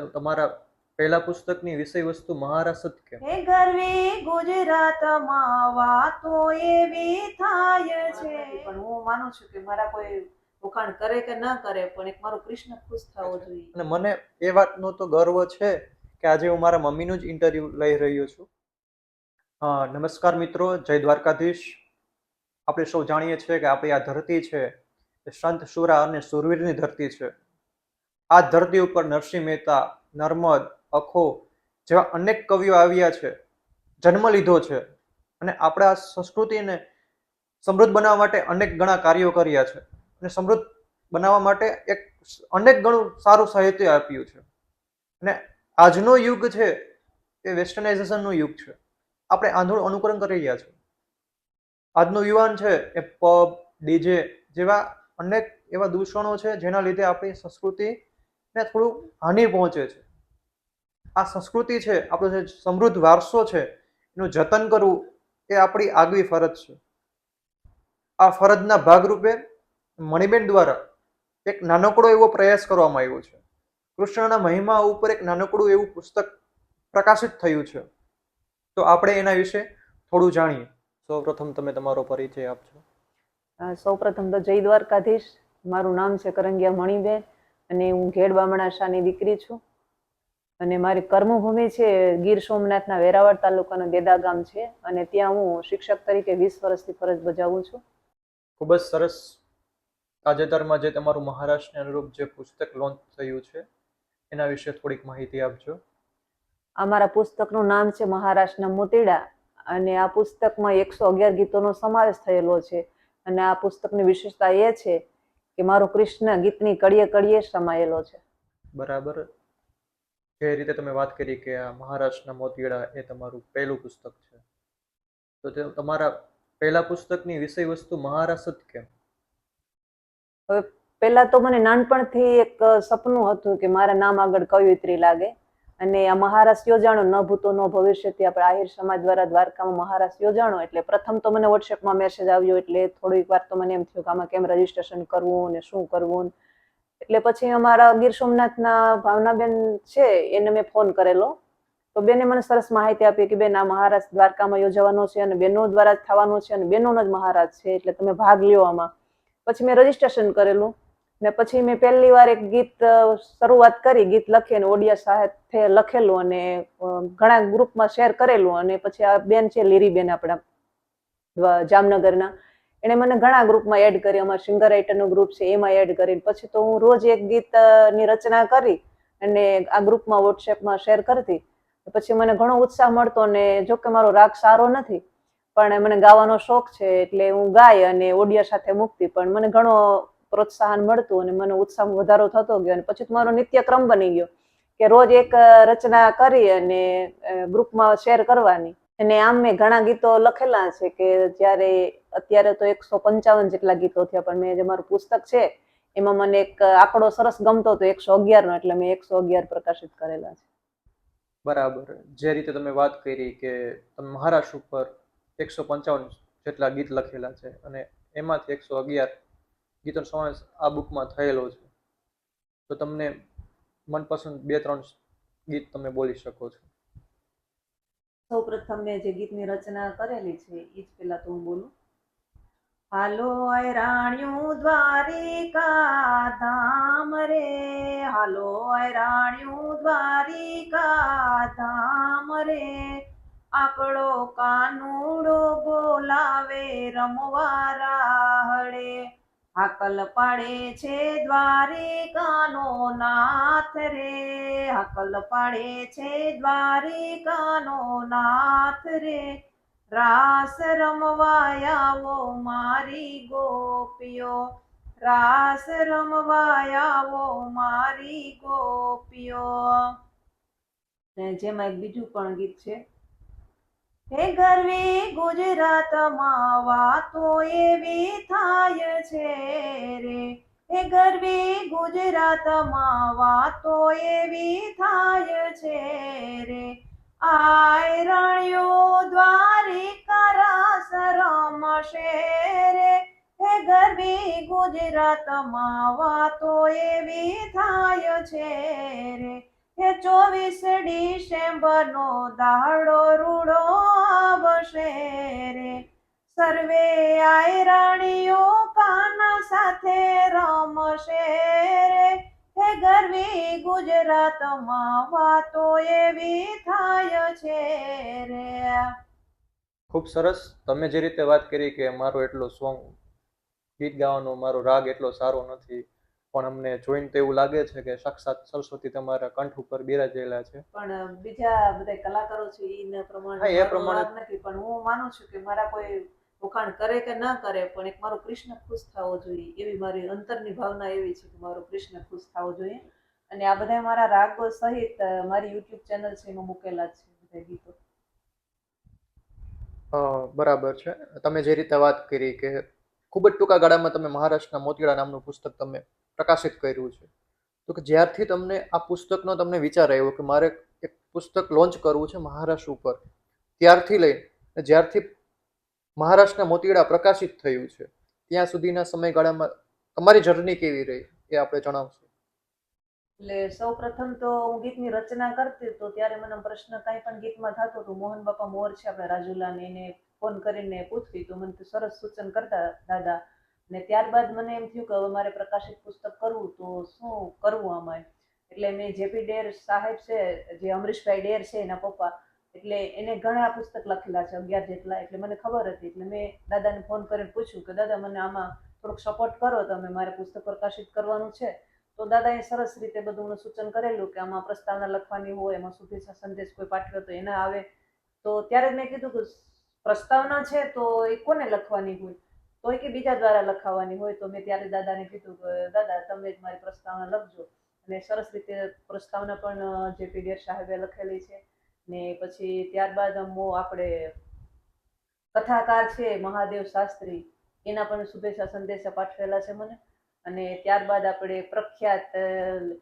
તમારા પહેલા પુસ્તકની વિષય વસ્તુ મહારાષ્ટ્ર કે હે ગરવી ગુજરાતમાં વાતો એવી થાય છે. પણ હું માનું છું કે મારા કોઈ વખાણ કરે કે ન કરે પણ એક મારો કૃષ્ણ ખુશ થવો જોઈએ. અને મને એ વાતનો તો ગર્વ છે કે આજે હું મારા મમ્મીનું જ ઇન્ટરવ્યુ લઈ રહ્યો છું. હા નમસ્કાર મિત્રો જય દ્વારકાધીશ. આપણે સૌ જાણીએ છીએ કે આપણી આ ધરતી છે એ સંત સુરા અને સુરવીરની ધરતી છે. આ ધરતી ઉપર નરસિંહ મહેતા, નર્મદ, અખો જેવા અનેક કવિઓ આવ્યા છે, જન્મ લીધો છે અને આપણે આ સંસ્કૃતિને સમૃદ્ધ બનાવવા માટે અનેક ઘણા કાર્યો કર્યા છે અને સમૃદ્ધ બનાવવા માટે એક અનેક ઘણું સારું સાહિત્ય આપ્યું છે. અને આજનો યુગ છે એ વેસ્ટર્નાઇઝેશનનો યુગ છે. આપણે આંધળું અનુકરણ કરી રહ્યા છે. આજનો યુવાન છે એ પબ ડીજે જેવા અનેક એવા દૂષણો છે જેના લીધે આપણી સંસ્કૃતિને થોડું હાનિ પહોંચે છે. આ સંસ્કૃતિ છે, આપણો જે સમૃદ્ધ વારસો છે, એનું જતન કરવું એ આપણી આગવી ફરજ છે. આ ફરજના ભાગરૂપે મણિબેન દ્વારા એક નાનકડો એવો પ્રયાસ કરવામાં આવ્યો છે. કૃષ્ણના મહિમા ઉપર એક નાનકડું એવું પુસ્તક પ્રકાશિત થયું છે. તો આપણે એના વિશે થોડું જાણીએ. સૌપ્રથમ તમે તમારો પરિચય આપજો. સૌ પ્રથમ તો જય દ્વારકાધીશ. મારું નામ છે કરંગિયા મણિબેન. અને હું ઘેડ બામણા શાહની દીકરી છું. અને મારી કર્મભૂમિ છે ગીર સોમનાથના વેરાવળ તાલુકાનો દેદા ગામ છે અને ત્યાં હું શિક્ષક તરીકે વીસ વર્ષથી ફરજ બજાવું છું. ખૂબ જ સરસ તાજેતરમાં જે તમારું મહારાષ્ટ્રને અનુરૂપ જે પુસ્તક લોન્ચ થયું છે એના વિશે થોડીક માહિતી આપજો. આ મારા પુસ્તકનું નામ છે મહારાષ્ટ્રના મોતીડા અને આ પુસ્તકમાં એકસો અગિયાર ગીતોનો સમાવેશ થયેલો છે. અને આ પુસ્તકની વિશેષતા એ છે કે મારો કૃષ્ણ ગીતની કડીએ કડીએ સમાયેલો છે. બરાબર. જે રીતે તમે વાત કરી કે આ મહારાષ્ટ્રના મોતીડા એ તમારું પહેલું પુસ્તક છે. તો તે તમારા પહેલા પુસ્તકની વિષય વસ્તુ મહારાષ્ટ્ર કેમ? પહેલા તો મને નાનપણથી એક સપનું હતું કે મારા નામ આગળ કવિયત્રી લાગે. અને આ મહારાસ યોજાણો ન ભૂતો ન ભવિષ્યથી આપણે આહિર સમાજ દ્વારા દ્વારકામાં મહારાસ યોજાણો એટલે પ્રથમ તો મને વોટ્સએપમાં મેસેજ આવ્યો એટલે થોડીક વાર તો મને એમ થયું કે આમાં કેમ રજીસ્ટ્રેશન કરવું ને શું કરવું. એટલે પછી અમારા ગીર સોમનાથના ભાવનાબેન છે એને મેં ફોન કરેલો. તો બેને મને સરસ માહિતી આપી કે બેન આ મહારાજ દ્વારકામાં યોજવાનો છે અને બેનો દ્વારા જ થવાનો છે અને બેનોનો જ મહારાજ છે એટલે તમે ભાગ લ્યો આમાં. પછી મેં રજીસ્ટ્રેશન કરેલું. ને પછી મેં પહેલી વાર એક ગીત શરૂઆત કરી, ગીત લખી અને ઓડિયા સાથે લખેલું અને ઘણા ગ્રુપમાં શેર કરેલું અને પછી આ બેન છે, લીરીબેન આપણા જામનગરના. એણે મને ઘણા ગ્રુપમાં એડ કરી, અમારા સિંગર રાઇટરનું ગ્રુપ છે, એમાં એડ કરી. પછી તો હું રોજ એક ગીતની રચના કરી અને આ ગ્રુપમાં વોટ્સએપમાં શેર કરતી. પછી મને ઘણો ઉત્સાહ મળતો અને જો કે મારો રાગ સારો નથી, પણ મને ગાવાનો શોખ છે, એટલે હું ગાય અને ઓડિયા સાથે મૂકતી. પણ મને ઘણો પ્રોત્સાહન મળતું અને મને ઉત્સાહ વધારો થતો ગયો અને પછી મારો નિત્યક્રમ બની ગયો કે રોજ એક રચના કરી અને ગ્રુપમાં શેર કરવાની. અને આમ મેં ઘણા ગીતો લખેલા છે કે જ્યારે, અત્યારે તો એકસો પંચાવન જેટલા ગીતો થયા, પણ મેં જે મારું પુસ્તક છે, એમાં મને એક આંકડો સરસ ગમતો હતો, એકસો અગિયાર નો એટલે મેં એકસો અગિયાર પ્રકાશિત કરેલા છે. બરાબર. જે રીતે તમે વાત કરી કે મહારાષ્ટ્ર ઉપર એકસો પંચાવન જેટલા ગીત લખેલા છે અને એમાંથી એકસો અગિયાર ગીતોનો સમાવેશ આ બુકમાં થયેલો છે. તો તમને મનપસંદ બે ત્રણ ગીત તમે બોલી શકો છો. સૌ પ્રથમ મેં જે ગીતની રચના કરેલી છે, એ જ પેલા તો હું બોલું. હાલો રાણ્યું દ્વારિકા, ધામ રે. હાલો રાણ્યું દ્વારિકા, ધામ રે. આકડો કાનુડો બોલાવે રમવા રાહડે હાકલ પાડે છે દ્વારિકાનો નાથ રે. હાકલ પાડે છે દ્વારિકાનો નાથ રે. રાસ રમવાયાવો મારી ગોપીઓ. રાસ રમવાયાવો મારી ગોપીઓ. જેમાં એક બીજું પણ ગીત છે. હે ગરવી ગુજરાતમાં વાતો એવી થાય છે રે. હે ગરવી ગુજરાતમાં વાતો એવી થાય છે રે. આય રણ્યો દ્વારિકા રાસ રમશે રે. હે ગરવી ગુજરાતમાં વાતો એવી થાય છે રે. હે ચોવીસ ડિસેમ્બર નો દાડો રૂડો આવશે રે. સર્વે આયરાણીઓ કાના સાથે રમશે રે. હે ગરવી ગુજરાતમાં વાતો એવી થાય છે રે. ખૂબ સરસ. તમે જે રીતે વાત કરી કે મારો એટલો સોંગ ગીત ગાવાનો મારો રાગ એટલો સારો નથી પણ અમને જોઈને તો એવું લાગે છે કે સાક્ષાત સરસ્વતી તમારા કંઠ ઉપર બિરાજેલા છે. પણ બીજા બધા કલાકારો છે એના પ્રમાણે એ પ્રમાણે- નથી પણ હું માનું છું કે મારા કોઈ વખાણ કરે કે ના કરે પણ એક મારો કૃષ્ણ ખુશ થવો જોઈએ એવી મારી અંતરની ભાવના એવી છે કે મારો કૃષ્ણ ખુશ થવો જોઈએ. અને આ બધા મારા રાગો સહિત મારી યુટ્યુબ ચેનલ છે એમાં મૂકેલા છે બધા ગીતો. બરાબર છે. તમે જે રીતે વાત કરી કે ખૂબ જ ટૂંકા ગાળામાં તમે મહારાષ્ટ્રના મોતીડા નામનું પુસ્તક તમે પ્રકાશિત કર્યું છે. તો કે જ્યારથી તમને આ પુસ્તકનો તમને વિચાર આવ્યો કે મારે એક પુસ્તક લોન્ચ કરવું છે મહારાષ્ટ્ર ઉપર, ત્યારથી લઈને જ્યારથી મહારાષ્ટ્રના મોતીડા પ્રકાશિત થયું છે, ત્યાં સુધીના સમયગાળામાં તમારી જર્ની કેવી રહી એ આપણે જણાવશું. એટલે સૌ પ્રથમ તો હું ગીતની રચના કરતી તો ત્યારે મને પ્રશ્ન કાંઈ પણ ગીતમાં થતો તો મોહન બાપા મોર છે આપણે રાજુલાને એને ફોન કરીને પૂછતી તો મને સરસ સૂચન કરતા દાદા ને ત્યારબાદ મને એમ થયું કે હવે મારે પ્રકાશિત પુસ્તક કરવું, તો શું કરવું આમાં એટલે મેં જેપી ડેર સાહેબ છે, જે અમરીશભાઈ ડેર છે એના પપ્પા, એટલે એને ઘણા પુસ્તક લખેલા છે, અગિયાર જેટલા, એટલે મને ખબર હતી. એટલે મેં દાદાને ફોન કરીને પૂછ્યું કે, દાદા, મને આમાં થોડુંક સપોર્ટ કરો, તમે મારે પુસ્તક પ્રકાશિત કરવાનું છે. તો દાદાએ સરસ રીતે બધું સૂચન કરેલું કે આમાં પ્રસ્તાવના લખવાની હોય, એમાં સુધી સંદેશ કોઈ પાઠવ્યો તો એના આવે. તો ત્યારે મેં કીધું કે, પ્રસ્તાવના છે તો એ કોને લખવાની હોય? તો એ કે બીજા દ્વારા લખાવવાની હોય તો મેં ત્યારે દાદાને કીધું કે, દાદા, તમે જ મારી પ્રસ્તાવના લખજો. અને સરસ રીતે પ્રસ્તાવના પણ જે પીડીએફ સાહેબે લખેલી છે. ને પછી ત્યારબાદ મો આપણે કથાકાર છે, મહાદેવ શાસ્ત્રી, એના પણ શુભેચ્છા સંદેશા પાઠવેલા છે મને. અને ત્યારબાદ આપણે પ્રખ્યાત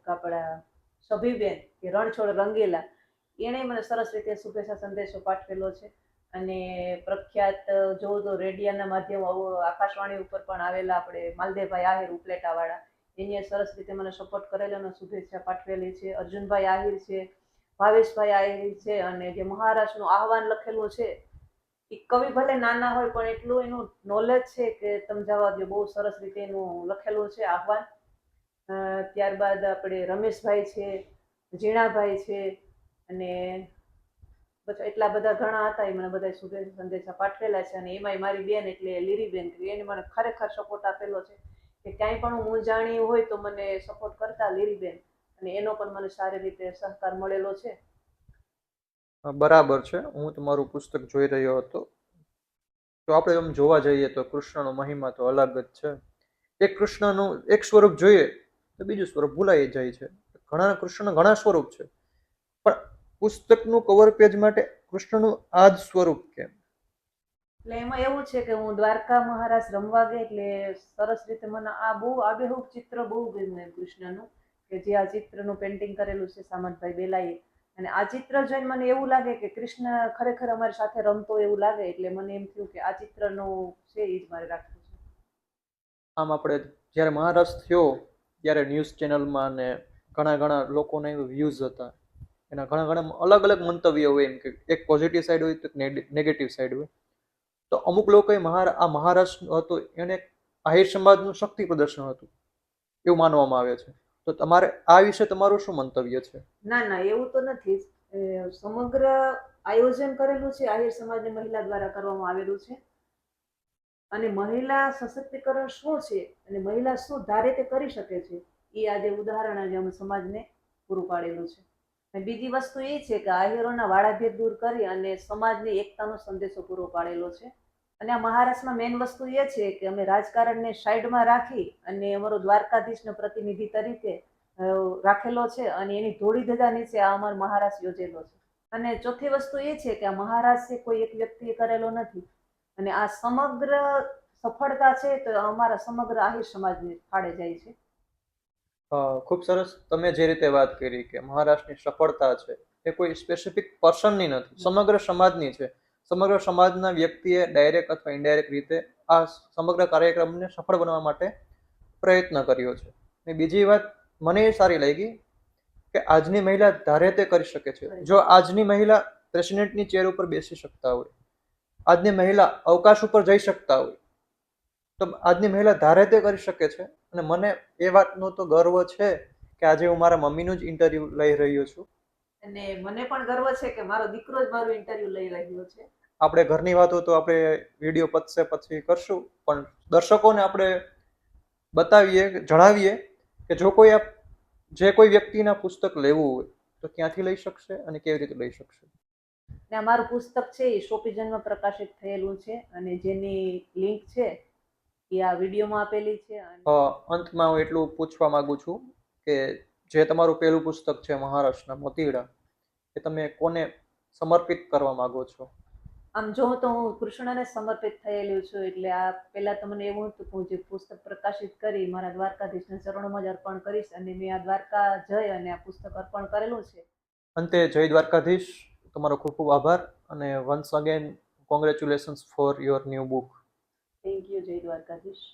આપણા સભીબેન કે રણછોડ રંગીલા, એણે મને સરસ રીતે શુભેચ્છા સંદેશો પાઠવેલો છે. અને પ્રખ્યાત અ, તો રેડિયાના માધ્યમ આકાશવાણી ઉપર પણ આવેલા આપણે માલદેવભાઈ આહિર ઉપલેટાવાળા એની સરસ રીતે મને સપોર્ટ કરેલો અને શુભેચ્છા પાઠવેલી છે. અર્જુનભાઈ આહિર છે ભાવેશભાઈ આહિર છે અને જે મહારાષ્ટ્રનું આહવાન લખેલું છે એ કવિ ભલે નાના હોય પણ એટલું એનું નોલેજ છે કે તમે જવા દો બહુ સરસ રીતે એનું લખેલું છે આહવાન. ત્યારબાદ આપણે રમેશભાઈ છે ઝીણાભાઈ છે અને પછી એટલા બધા ઘણા હતા, એ મને બધા શુભેચ્છા સંદેશા પાઠવેલા છે અને એમાંય મારી બેન એટલે લીરીબેન બેન એને મને ખરેખર સપોર્ટ આપેલો છે કે ક્યાંય પણ હું જાણી હોય તો મને સપોર્ટ કરતા લીરીબેન અને એનો પણ મને સારી રીતે સહકાર મળેલો છે. બરાબર છે. હું તમારું પુસ્તક જોઈ રહ્યો હતો. તો આપણે એમ જોવા જઈએ તો કૃષ્ણનો મહિમા તો અલગ જ છે. એક કૃષ્ણનું એક સ્વરૂપ જોઈએ તો બીજું સ્વરૂપ ભૂલાઈ જાય છે. ઘણા કૃષ્ણ ઘણા સ્વરૂપ છે. પુસ્તકનું કવર પેજ માટે કૃષ્ણનું આ જ સ્વરૂપ કેમ? એટલે એમાં એવું છે કે હું દ્વારકા મહારાજ રમવા ગઈ એટલે સરસ રીતે મને આ બહુ આબેહૂબ ચિત્ર બહુ ગમ્યું કૃષ્ણનું કે જે આ ચિત્રનું પેન્ટિંગ કરેલું છે સામંતભાઈ બેલાએ. અને આ ચિત્ર જોઈને મને એવું લાગે કે કૃષ્ણ ખરેખર અમારી સાથે રમતો એવું લાગે એટલે મને એમ થયું કે આ ચિત્રનું છે એ જ મારે રાખવું છે. આમ આપણે જ્યારે મહારાષ્ટ્ર થયો ત્યારે ન્યૂઝ ચેનલમાં ને ઘણા ઘણા લોકોને વ્યૂઝ હતા. એના ઘણા ઘણા અલગ અલગ મંતવ્ય હોય એમ કે એક પોઝિટિવ સાઈડ હોય તો નેગેટિવ સાઈડ હોય. તો અમુક લોકોએ મહારા, આ મહારાષ્ટ્ર હતો, એને આહિર સમાજનું શક્તિ પ્રદર્શન હતું, એવું માનવામાં આવે છે. તો તમારે આ વિશે તમારું શું મંતવ્ય છે? ના ના, એવું તો નથી. સમગ્ર આયોજન કરેલું છે આહિર સમાજની મહિલા દ્વારા કરવામાં આવેલું છે. અને મહિલા સશક્તિકરણ શું છે અને મહિલા શું ધારે તે કરી શકે છે, એ આજે ઉદાહરણ આજે અમે સમાજને પૂરું પાડેલું છે. બીજી વસ્તુ એ છે કે આહિરોના વાળાભેદ દૂર કરી અને સમાજને એકતાનો સંદેશો પૂરો પાડેલો છે. અને આ મહારાષ્ટ્રમાં મેઇન વસ્તુ એ છે કે અમે રાજકારણને સાઈડમાં રાખી અને અમારો દ્વારકાધીશનો પ્રતિનિધિ તરીકે રાખેલો છે અને એની ધોળી ધજા નીચે આ અમારો મહારાષ્ટ્ર યોજેલો છે. અને ચોથી વસ્તુ એ છે કે આ મહારાષ્ટ્ર કોઈ એક વ્યક્તિએ કરેલો નથી. અને આ સમગ્ર સફળતા છે તો અમારા સમગ્ર આહિર સમાજને ફાળે જાય છે. ખૂબ સરસ તમે જે રીતે વાત કરી કે મહારાષ્ટ્રની સફળતા છે, એ કોઈ સ્પેસિફિક પર્સનની નથી, સમગ્ર સમાજની છે. સમગ્ર સમાજના વ્યક્તિએ ડાયરેક્ટ અથવા ઇનડાયરેક્ટ રીતે આ સમગ્ર કાર્યક્રમને સફળ બનાવવા માટે પ્રયત્ન કર્યો છે. ને બીજી વાત, મને એ સારી લાગી કે આજની મહિલા ધારે તે કરી શકે છે. જો આજની મહિલા પ્રેસિડેન્ટની ચેર ઉપર બેસી શકતા હોય, આજની મહિલા અવકાશ ઉપર જઈ શકતા હોય તો આજની મહિલા ધારે તે કરી શકે છે? અને મને એ વાતનો તો ગર્વ છે કે આજે હું મારા મમ્મીનું જ ઇન્ટરવ્યૂ લઈ રહ્યો છું. અને મને પણ ગર્વ છે કે મારો દીકરો જ મારું ઇન્ટરવ્યુ લઈ રહ્યો છે. આપણે ઘરની વાતો તો આપણે વીડિયો પતશે પછી કરશું પણ દર્શકોને આપણે બતાવીએ જણાવીએ કે જો કોઈ આપ જે કોઈ વ્યક્તિના પુસ્તક લેવું હોય તો ક્યાંથી લઈ શકશે અને કેવી રીતે લઈ શકશે? ને આ મારું પુસ્તક છે એ શોપિજનમાં પ્રકાશિત થયેલું છે અને જેની લિંક છે એ આ વિડીયોમાં આપેલી છે અંતમાં હું એટલું પૂછવા માંગુ છું કે જે તમારું પહેલું પુસ્તક છે મહારાષ્ટ્રના મોતીડા એ તમે કોને સમર્પિત કરવા માંગો છો? આમ જો તો હું કૃષ્ણને સમર્પિત થયેલું છું એટલે આ પહેલા તો મને એવું હતું કે હું જે પુસ્તક પ્રકાશિત કરી મારા દ્વારકાધીશના ચરણોમાં જ અર્પણ કરીશ અને મેં આ દ્વારકા જઈ અને આ પુસ્તક અર્પણ કરેલું છે. અંતે જય દ્વારકાધીશ. તમારો ખૂબ ખૂબ આભાર અને once again congratulations for your new book thank you Jai Dwarkadhish